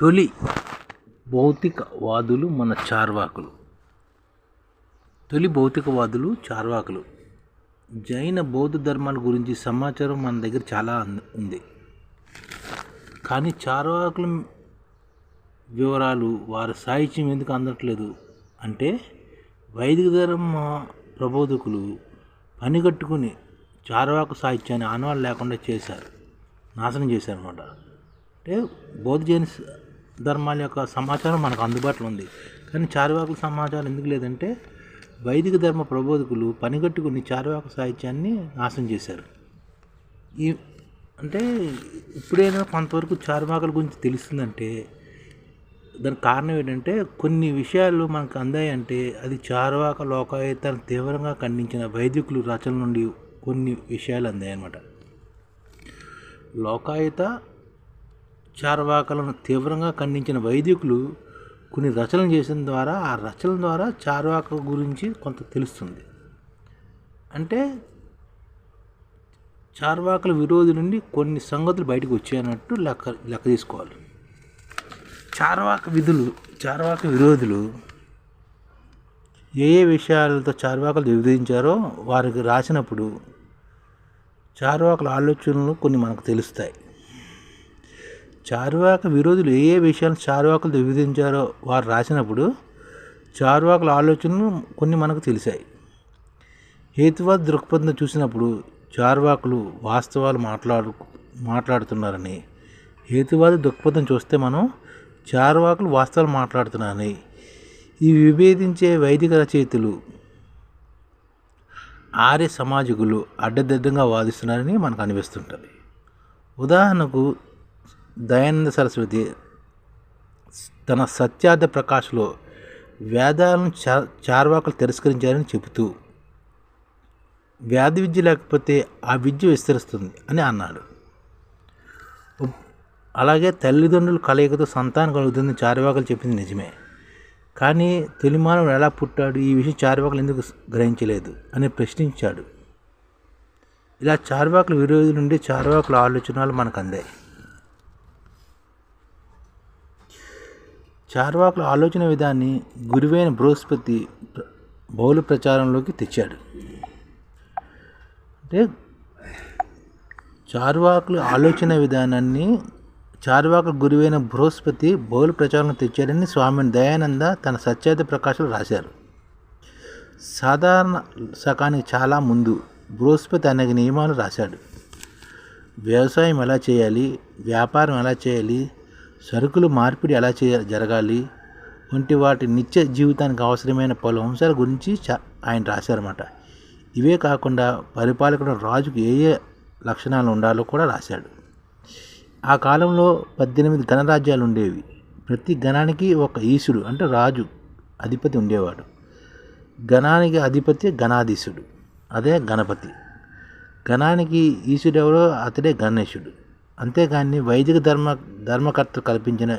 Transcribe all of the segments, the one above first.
తొలి భౌతికవాదులు మన చార్వాకులు. తొలి భౌతికవాదులు చార్వాకులు. జైన బౌద్ధ ధర్మాల గురించి సమాచారం మన దగ్గర చాలా అంద- ఉంది. కానీ చార్వాకుల వివరాలు వారి సాహిత్యం ఎందుకు అందట్లేదు అంటే వైదిక ధర్మ ప్రబోధకులు పనిగట్టుకుని చార్వాక సాహిత్యాన్ని ఆనవాళ్ళు లేకుండా చేశారు. నాశనం చేశారు అనమాట అంటే బౌద్ధ జైన ధర్మాల యొక్క సమాచారం మనకు అందుబాటులో ఉంది. కానీ చార్వాకుల సమాచారం ఎందుకు లేదంటే వైదిక ధర్మ ప్రబోధకులు పనిగట్టుకుని చార్వాక సాహిత్యాన్ని నాశనం చేశారు. ఈ అంటే ఇప్పుడైనా కొంతవరకు చార్వాకుల గురించి తెలుస్తుందంటే దానికి కారణం ఏంటంటే కొన్ని విషయాలు మనకు అందాయంటే అది చార్వాక లోకాయుతాన్ని తీవ్రంగా ఖండించిన వైదికులు రచనల నుండి కొన్ని విషయాలు అందాయన్నమాట. లోకాయుత చార్వాకలను తీవ్రంగా ఖండించిన వైదికులు కొన్ని రచనలు చేసిన ద్వారా ఆ రచనల ద్వారా చార్వాక గురించి కొంత తెలుస్తుంది. అంటే చార్వాకల విరోధి నుండి కొన్ని సంగతులు బయటకు వచ్చాయన్నట్టు లెక్క లెక్క తీసుకోవాలి. చార్వాక విధులు చార్వాక విరోధులు ఏ ఏ విషయాలతో చార్వాకలు విభజించారో వారికి రాసినప్పుడు చార్వాకుల ఆలోచనలు కొన్ని మనకు తెలుస్తాయి. చార్వాక విరోధులు ఏ ఏ విషయాలను చార్వాకులు విభజించారో వారు రాసినప్పుడు చార్వాకుల ఆలోచనలు కొన్ని మనకు తెలిసాయి. హేతువాద దృక్పథం చూసినప్పుడు చార్వాకులు వాస్తవాలు మాట్లాడు మాట్లాడుతున్నారని హేతువాద దృక్పథం చూస్తే మనం చార్వాకులు వాస్తవాలు మాట్లాడుతున్నారని ఈ విభేదించే వైదిక రచయితలు ఆర్య సమాజకులు అడ్డదిడ్డంగా వాదిస్తున్నారని మనకు అనిపిస్తుంటుంది. ఉదాహరణకు దయానంద సరస్వతి తన సత్యార్థ ప్రకాశ్లో వేదాలను చా చార్వాకులు తిరస్కరించారని చెబుతూ వ్యాధి విద్య లేకపోతే ఆ విద్య విస్తరిస్తుంది అని అన్నాడు. అలాగే తల్లిదండ్రుల కలయికతో సంతానం కలుగుతుంది చార్వాకులు చెప్పింది నిజమే. కానీ తొలి మానవుడు ఎలా పుట్టాడు? ఈ విషయం చార్వాకులు ఎందుకు గ్రహించలేదు? అని ప్రశ్నించాడు. ఇలా చార్వాకుల విరోధుల నుండి చార్వాకుల ఆలోచనలు మనకు అందాయి. చార్వాకుల ఆలోచన విధాన్ని గురువైన బృహస్పతి బౌల ప్రచారంలోకి తెచ్చాడు. అంటే చార్వాకుల ఆలోచన విధానాన్ని చార్వాకుల గురువైన బృహస్పతి బౌల ప్రచారంలో తెచ్చాడని స్వామి దయానంద తన సత్యార్థ ప్రకాశం రాశారు. సాధారణ శకానికి చాలా ముందు బృహస్పతి అనేక నియమాలు రాశాడు. వ్యవసాయం ఎలా చేయాలి వ్యాపారం ఎలా చేయాలి సరుకులు మార్పిడి ఎలా చే జరగాలి? వంటి వాటి నిత్య జీవితానికి అవసరమైన పలు అంశాల గురించి ఆయన రాశారన్నమాట. ఇవే కాకుండా పరిపాలకుడు రాజుకు ఏ ఏ లక్షణాలు ఉండాలో కూడా రాశాడు. ఆ కాలంలో పద్దెనిమిది గణరాజ్యాలు ఉండేవి. ప్రతి గణానికి ఒక ఈశుడు అంటే రాజు అధిపతి ఉండేవాడు. గణానికి అధిపతి గణాధీశుడు అదే గణపతి. గణానికి ఈశుడు ఎవరో అతడే గణేశుడు. అంతేగాని వైదిక ధర్మ ధర్మకర్త కల్పించిన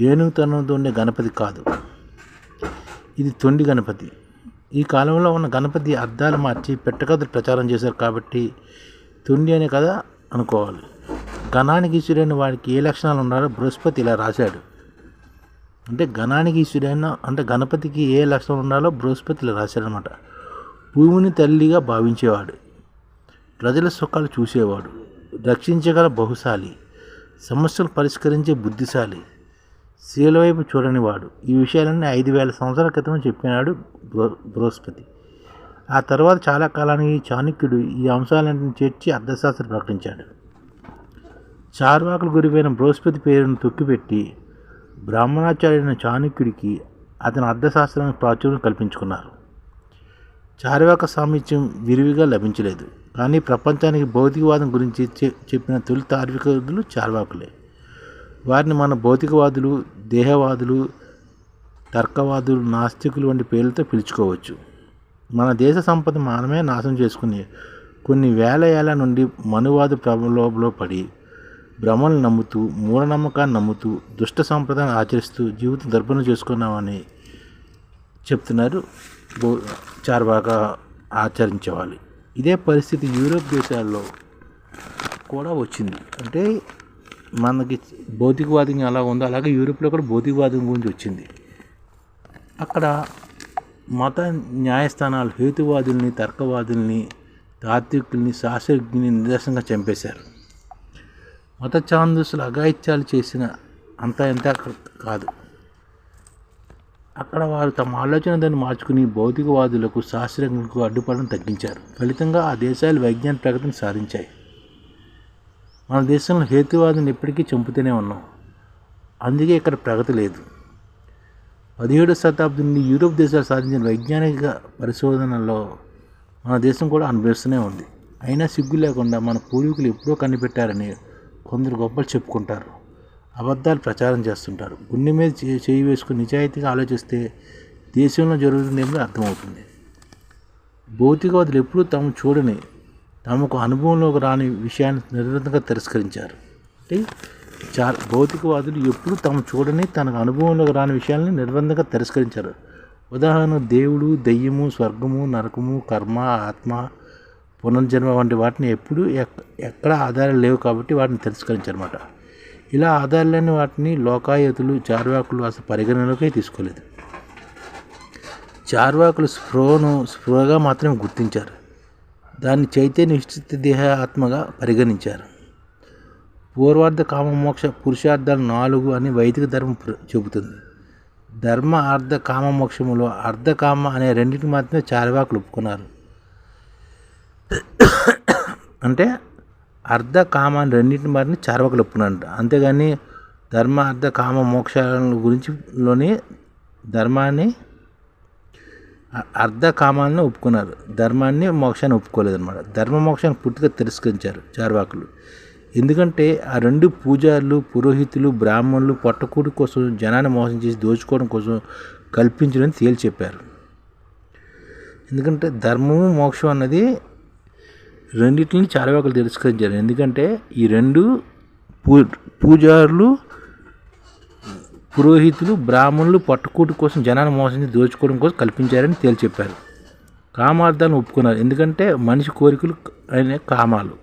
ఏనుగుతనంతో ఉండే గణపతి కాదు. ఇది తొండి గణపతి. ఈ కాలంలో ఉన్న గణపతి అర్థాలు మార్చి పెట్టకథలు ప్రచారం చేశారు కాబట్టి తొండి అనే కథ అనుకోవాలి. గణానికి ఈశ్వరైన వాడికి ఏ లక్షణాలు ఉన్నారో బృహస్పతి ఇలా రాశాడు. అంటే గణానికి ఈశ్వరైన అంటే గణపతికి ఏ లక్షణాలు ఉండాలో బృహస్పతి ఇలా రాశాడనమాట. భూమిని తల్లిగా భావించేవాడు. ప్రజల సుఖాలు చూసేవాడు. రక్షించగల బహుశాలి సమస్యలు పరిష్కరించే బుద్ధిశాలి. శీల వైపు చూడనివాడు ఈ విషయాలన్నీ ఐదు వేల సంవత్సరాల క్రితం చెప్పినాడు బృ- బృహస్పతి. ఆ తర్వాత చాలా కాలానికి చాణక్యుడు ఈ అంశాలన్నింటిని చేర్చి అర్థశాస్త్రం ప్రకటించాడు. చార్వాకుల గురివైన బృహస్పతి పేరును తొక్కిపెట్టి బ్రాహ్మణాచార్యుడైన చాణక్యుడికి అతని అర్థశాస్త్రానికి ప్రాచుర్యం కల్పించుకున్నారు. చార్వాక సామీత్యం విరివిగా లభించలేదు. కానీ ప్రపంచానికి భౌతికవాదం గురించి చె- చెప్పిన తొలి తార్వికులు చార్వాకులే. వారిని మన భౌతికవాదులు దేహవాదులు తర్కవాదులు నాస్తికులు వంటి పేర్లతో పిలుచుకోవచ్చు. మన దేశ సంపద మనమే నాశనం చేసుకుని కొన్ని వేల ఏళ్ళ నుండి మనువాద ప్రలోభలో పడి భ్రమలు నమ్ముతూ మూఢనమ్మకాన్ని నమ్ముతూ దుష్ట సంప్రదాయం ఆచరిస్తూ జీవితం దర్పణం చేసుకున్నామని చెప్తున్నారు చార్వాక ఆచరించేవాళ్ళు. ఇదే పరిస్థితి యూరోప్ దేశాల్లో కూడా వచ్చింది. అంటే మనకి భౌతికవాదం ఎలా ఉందో అలాగే యూరోప్లో కూడా భౌతికవాదం గురించి వచ్చింది. అక్కడ మత న్యాయస్థానాలు హేతువాదుల్ని తర్కవాదుల్ని తాత్వికుల్ని శాస్త్రజ్ఞుల్ని నిదర్శనంగా చంపేశారు. మత ఛాందస్సులు అఘాయిత్యాలు చేసిన అంత ఎంత కాదు. అక్కడ వారు తమ ఆలోచన దాన్ని మార్చుకుని భౌతికవాదులకు శాస్త్రజ్ఞులకు అడ్డుపడడం తగ్గించారు. ఫలితంగా ఆ దేశాలు వైజ్ఞానిక ప్రగతిని సాధించాయి. మన దేశంలో హేతువాదుని ఎప్పటికీ చంపుతూనే ఉన్నాం. అందుకే ఇక్కడ ప్రగతి లేదు. పదిహేడో శతాబ్ది నుండి యూరోప్ దేశాలు సాధించిన వైజ్ఞానిక పరిశోధనలో మన దేశం కూడా అనుభవిస్తూనే ఉంది. అయినా సిగ్గు లేకుండా మన పూర్వీకులు ఎప్పుడో కనిపెట్టారని కొందరు గొప్పలు చెప్పుకుంటారు. అబద్ధాలు ప్రచారం చేస్తుంటారు. గుండె మీద చేయి వేసుకుని నిజాయితీగా ఆలోచిస్తే దేశంలో జరుగుతుందేమో అర్థమవుతుంది. భౌతికవాదులు ఎప్పుడూ తాము చూడని తమకు అనుభవంలోకి రాని విషయాన్ని నిరంతరంగా తిరస్కరించారు. అంటే చా భౌతికవాదులు ఎప్పుడు తాము చూడని తనకు అనుభవంలోకి రాని విషయాల్ని నిర్బంధంగా తిరస్కరించారు. ఉదాహరణ దేవుడు దెయ్యము స్వర్గము నరకము కర్మ ఆత్మ పునర్జన్మ వంటి వాటిని ఎప్పుడు ఎక్ ఎక్కడ ఆధారాలు లేవు కాబట్టి వాటిని తిరస్కరించారన్నమాట. ఇలా ఆధారాలు వాటిని లోకాయతులు చార్వాకులు అసలు పరిగణలోకే తీసుకోలేదు. చార్వాకులు స్ప్రోను స్ఫ్రోగా మాత్రమే గుర్తించారు. దాన్ని చైతన్య విస్తృత దేహ ఆత్మగా పరిగణించారు. పూర్వార్ధ కామమోక్ష పురుషార్థాలు నాలుగు అని వైదిక ధర్మం చెబుతుంది. ధర్మ అర్ధ కామమోక్షములో అర్ధకామ అనే రెండింటిని మాత్రమే చార్వాకులు ఒప్పుకున్నారు. అంటే అర్ధ కామాన్ని రెండింటిని మాత్రమే చార్వాకులు ఒప్పుకున్నారు అంతేగాని ధర్మ అర్ధ కామ మోక్షాల గురించిలోని ధర్మాన్ని అర్ధ కామాలను ఒప్పుకున్నారు. ధర్మాన్ని మోక్షాన్ని ఒప్పుకోలేదు అనమాట ధర్మ మోక్షాన్ని పూర్తిగా తిరస్కరించారు చార్వాకులు. ఎందుకంటే ఆ రెండు పూజారులు పురోహితులు బ్రాహ్మణులు పొట్టకూడి కోసం జనాన్ని మోసం చేసి దోచుకోవడం కోసం కల్పించడం తేల్చి చెప్పారు. ఎందుకంటే ధర్మము మోక్షం అన్నది రెండింటిని చార్వాకులు తిరస్కరించారు. ఎందుకంటే ఈ రెండు పూ పూజారులు పురోహితులు బ్రాహ్మణులు పట్టుకూటు కోసం జనాన్ని మోసం దోచుకోవడం కోసం కల్పించారని తేల్చి చెప్పారు కామార్థాలను ఒప్పుకున్నారు. ఎందుకంటే మనిషి కోరికలు అనే కామాలు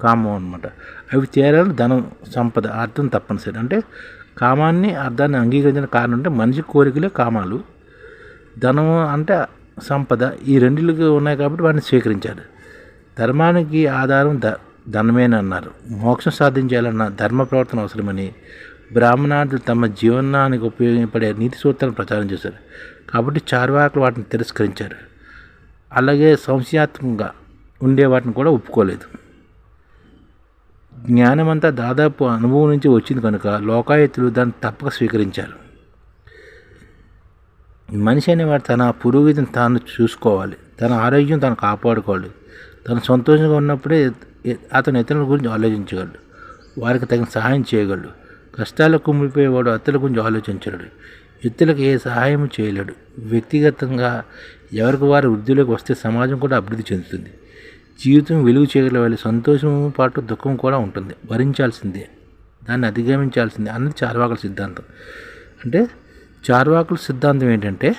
కామం అనమాట అవి చేరాలని ధనం సంపద అర్థం తప్పనిసరి. అంటే కామాన్ని అర్థాన్ని అంగీకరించిన కారణం అంటే మనిషి కోరికలే కామాలు. ధనం అంటే సంపద. ఈ రెండిటికి ఉన్నాయి కాబట్టి వాటిని స్వీకరించారు. ధర్మానికి ఆధారం ద ధనమేనన్నారు మోక్షం సాధించాలన్న ధర్మ ప్రవర్తన అవసరమని బ్రాహ్మణార్థులు తమ జీవనానికి ఉపయోగపడే నీతి సూత్రాలను ప్రచారం చేశారు. కాబట్టి చార్వాకులు వాటిని తిరస్కరించారు. అలాగే సంశయాత్మకంగా ఉండే వాటిని కూడా ఒప్పుకోలేదు. జ్ఞానమంతా దాదాపు అనుభవం నుంచి వచ్చింది కనుక లోకాయతులు దాన్ని తప్పక స్వీకరించారు. మనిషి అనేవాడు తన పురోగతిని తాను చూసుకోవాలి తన ఆరోగ్యం తాను కాపాడుకోవాలి తను సంతోషంగా ఉన్నప్పుడే అతను ఇతరుల గురించి ఆలోచించగలడు. వారికి తగిన సహాయం చేయగలడు. కష్టాలకు కుమిలిపోయేవాడు అతల గురించి ఆలోచించలేడు. ఇతరులకు ఏ సహాయం చేయలేడు. వ్యక్తిగతంగా ఎవరికి వారి వృద్ధిలోకి వస్తే సమాజం కూడా అభివృద్ధి చెందుతుంది. జీవితం వెలుగు చేయగల సంతోషం పాటు దుఃఖం కూడా ఉంటుంది. భరించాల్సిందే. దాన్ని అధిగమించాల్సిందే అన్నది చార్వాకుల సిద్ధాంతం. అంటే చార్వాకుల సిద్ధాంతం ఏంటంటే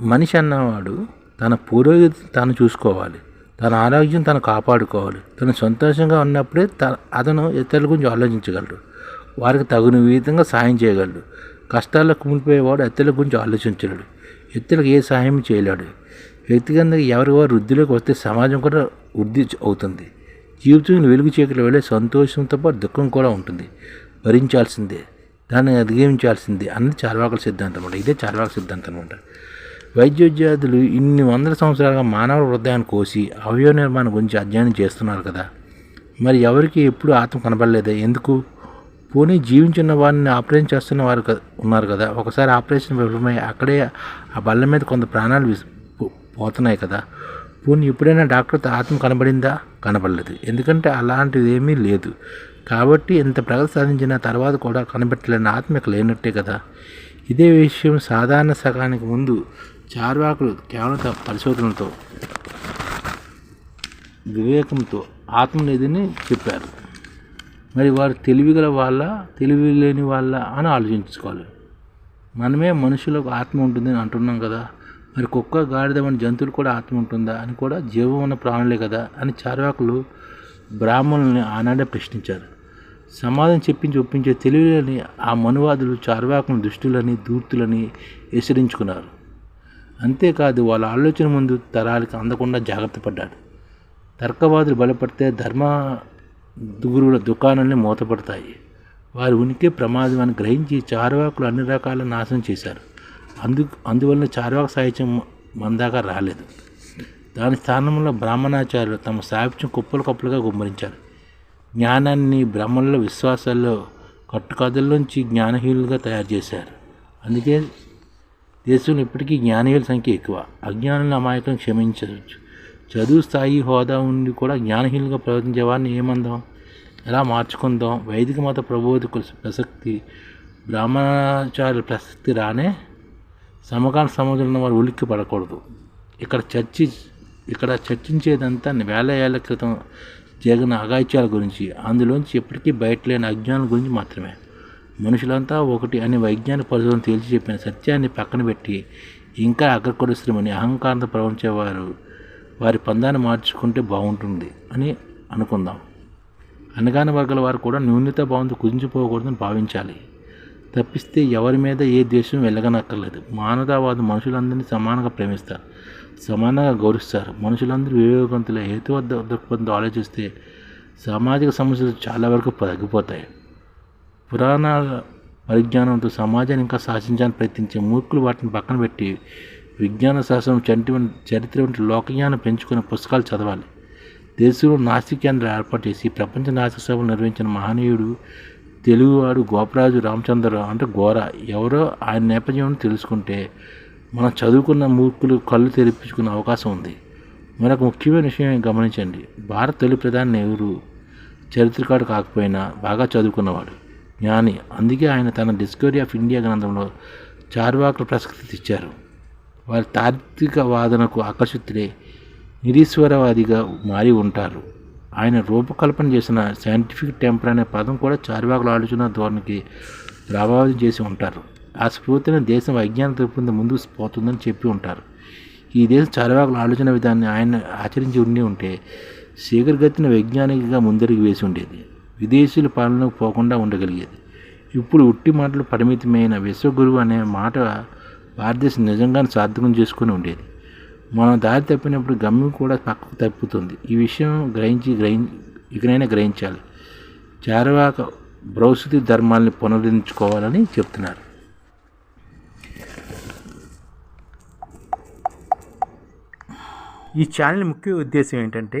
మనిషి అన్నవాడు తన పురోగతి తాను చూసుకోవాలి. తన ఆరోగ్యం తను కాపాడుకోవాలి. తను సంతోషంగా ఉన్నప్పుడే త అతను ఇతరుల గురించి ఆలోచించగలడు. వారికి తగిన విధంగా సాయం చేయగలడు. కష్టాల్లో కుమిలిపోయేవాడు ఇతరుల గురించి ఆలోచించలేడు. ఇతరులకు ఏ సహాయం చేయలేడు. వ్యక్తిగతంగా ఎవరి వారు వృద్ధిలోకి వస్తే సమాజం కూడా వృద్ధి అవుతుంది. జీవితంలో వెలుగు చీకటి వెళ్ళే సంతోషంతో పాటు దుఃఖం కూడా ఉంటుంది. భరించాల్సిందే. దాన్ని అధిగమించాల్సిందే అన్నది చార్వాకుల సిద్ధాంతం అనమాట ఇదే చార్వాకుల సిద్ధాంతం అనమాట వైద్యోద్యార్థులు ఇన్ని వందల సంవత్సరాలుగా మానవ హృదయాన్ని కోసి అవయవ నిర్మాణం గురించి అధ్యయనం చేస్తున్నారు కదా. మరి ఎవరికి ఎప్పుడు ఆత్మ కనబడలేదా? ఎందుకు? పోనీ జీవించిన వారిని ఆపరేషన్ చేస్తున్న వారు ఉన్నారు కదా. ఒకసారి ఆపరేషన్ విఫలమై అక్కడే ఆ బల్ల మీద కొంత ప్రాణాలు పో- పోతున్నాయి కదా. పోనీ ఎప్పుడైనా డాక్టర్తో ఆత్మ కనబడిందా? కనబడలేదు. ఎందుకంటే అలాంటిది ఏమీ లేదు. కాబట్టి ఇంత ప్రగతి సాధించిన తర్వాత కూడా కనిపెట్టలేని ఆత్మ ఇక లేనట్టే కదా. ఇదే విషయం సాధారణ సగానికి ముందు చార్వాకులు కేవలం పరిశోధనలతో వివేకంతో ఆత్మనిధిని చెప్పారు. మరి వారు తెలివిగల వాళ్ళ తెలివి లేని వాళ్ళ అని ఆలోచించుకోవాలి. మనమే మనుషులకు ఆత్మ ఉంటుందని అంటున్నాం కదా. మరి కుక్క గాడిద మన జంతువులు కూడా ఆత్మ ఉంటుందా అని కూడా జీవం ఉన్న ప్రాణులే కదా అని చార్వాకులు బ్రాహ్మణుల్ని ఆనాడే ప్రశ్నించారు. సమాధానం చెప్పించి ఒప్పించే తెలివిలని ఆ మనువాదులు చార్వాకుని దుష్టులని దూర్తులని హెచ్చరించుకున్నారు. అంతేకాదు వాళ్ళ ఆలోచన ముందు తరాలకి అందకుండా జాగ్రత్త పడ్డాడు. తర్కవాదులు బలపడితే ధర్మ గురువుల దుకాణాన్ని మూతపడతాయి. వారి ఉనికి ప్రమాదం అని గ్రహించి చార్వాకులు అన్ని రకాల నాశనం చేశారు. అందు అందువలన చార్వాక సాహిత్యం మందాగా రాలేదు. దాని స్థానంలో బ్రాహ్మణాచార్యులు తమ సాహిత్యం కుప్పలు కప్పులుగా గుమ్మరించారు. జ్ఞానాన్ని బ్రహ్మల్లో విశ్వాసాల్లో కట్టుకథల్లోంచి జ్ఞానహీనులుగా తయారు చేశారు. అందుకే దేశంలో ఇప్పటికీ జ్ఞానీయుల సంఖ్య ఎక్కువ. అజ్ఞానుల అమాయకం క్షమించవచ్చు. చదువు స్థాయి హోదా ఉండి కూడా జ్ఞానహీనులుగా ప్రవర్తించే వారిని ఏమందాం? ఎలా మార్చుకుందాం? వైదిక మత ప్రబోధకుల ప్రసక్తి బ్రాహ్మణాచార్యుల ప్రసక్తి రానే సమకాల సమాజంలో వారు ఉలిక్కి పడకూడదు. ఇక్కడ చర్చి ఇక్కడ చర్చించేదంతా వేల ఏళ్ళ క్రితం జరిగిన అగాయిత్యాల గురించి అందులోంచి ఎప్పటికీ బయట లేని అజ్ఞానం గురించి మాత్రమే. మనుషులంతా ఒకటి అని వైజ్ఞానిక పరిశోధన తేల్చి చెప్పిన సత్యాన్ని పక్కన పెట్టి ఇంకా అగ్రకొడిశ్రమని అహంకారంతో ప్రవహించేవారు. వారి పందాన్ని మార్చుకుంటే బాగుంటుంది అని అనుకుందాం. అనగాని వర్గాల వారు కూడా న్యూనత భావంతో కుదించిపోకూడదని భావించాలి. తప్పిస్తే ఎవరి మీద ఏ దేశం వెళ్ళగనక్కర్లేదు మానవతావాదం మనుషులందరినీ సమానంగా ప్రేమిస్తారు సమానంగా గౌరవిస్తారు. మనుషులందరూ వివేకవంతుల. హేతువద్ద దృక్పథంతో ఆలోచిస్తే సామాజిక సమస్యలు చాలా వరకు తగ్గిపోతాయి. పురాణాల పరిజ్ఞానంతో సమాజాన్ని ఇంకా శాసించాలని ప్రయత్నించే మూర్ఖులు వాటిని పక్కన పెట్టి విజ్ఞాన శాస్త్రం చంటి చరిత్ర వంటి లోకజ్ఞానం పెంచుకునే పుస్తకాలు చదవాలి. దేశంలో నాస్తిక ఏర్పాటు చేసి ప్రపంచ నాస్తిక సభలు నిర్వహించిన మహనీయుడు తెలుగువాడు గోపరాజు రామచంద్రరావు అంటే గోర ఎవరో ఆయన నేపథ్యం తెలుసుకుంటే మనం చదువుకున్న మూర్ఖులు కళ్ళు తెరిపించుకునే అవకాశం ఉంది. మరొక ముఖ్యమైన విషయం గమనించండి. భారత తొలి ప్రధాని నెహ్రూ చరిత్రకాడు కాకపోయినా బాగా చదువుకున్నవాడు. జ్ఞాని. అందుకే ఆయన తన డిస్కవరీ ఆఫ్ ఇండియా గ్రంథంలో చార్వాకులు ప్రసక్తి ఇచ్చారు. వారి తార్కిక వాదనకు ఆకర్షితులే నిరీశ్వరవాదిగా మారి ఉంటారు. ఆయన రూపకల్పన చేసిన సైంటిఫిక్ టెంపర్ అనే పదం కూడా చార్వాకుల ఆలోచన ధోరణికి ప్రభావితం చేసి ఉంటారు. ఆ స్ఫూర్తిని దేశం వైజ్ఞానిక తరపున ముందుకు పోతుందని చెప్పి ఉంటారు. ఈ దేశం చార్వాకుల ఆలోచన విధాన్ని ఆయన ఆచరించి ఉండి ఉంటే శీఘ్రగతిన వైజ్ఞానికగా ముందరికి వేసి ఉండేది. విదేశీయుల పాలనకు పోకుండా ఉండగలిగేది. ఇప్పుడు ఉట్టి మాటలు పరిమితమైన విశ్వగురువు అనే మాట భారతదేశం నిజంగానే సార్థకం చేసుకుని ఉండేది. మనం దారి తప్పినప్పుడు గమ్యం కూడా పక్కకు తప్పుతుంది. ఈ విషయం గ్రహించి గ్రహి ఇకనైనా గ్రహించాలి. చారవాక బ్రౌసతి ధర్మాల్ని పునరుద్ధరించుకోవాలని చెప్తున్నారు. ఈ ఛానల్ ముఖ్య ఉద్దేశం ఏంటంటే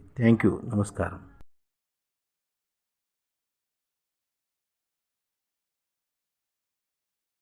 థ్యాంక్ యూ నమస్కారం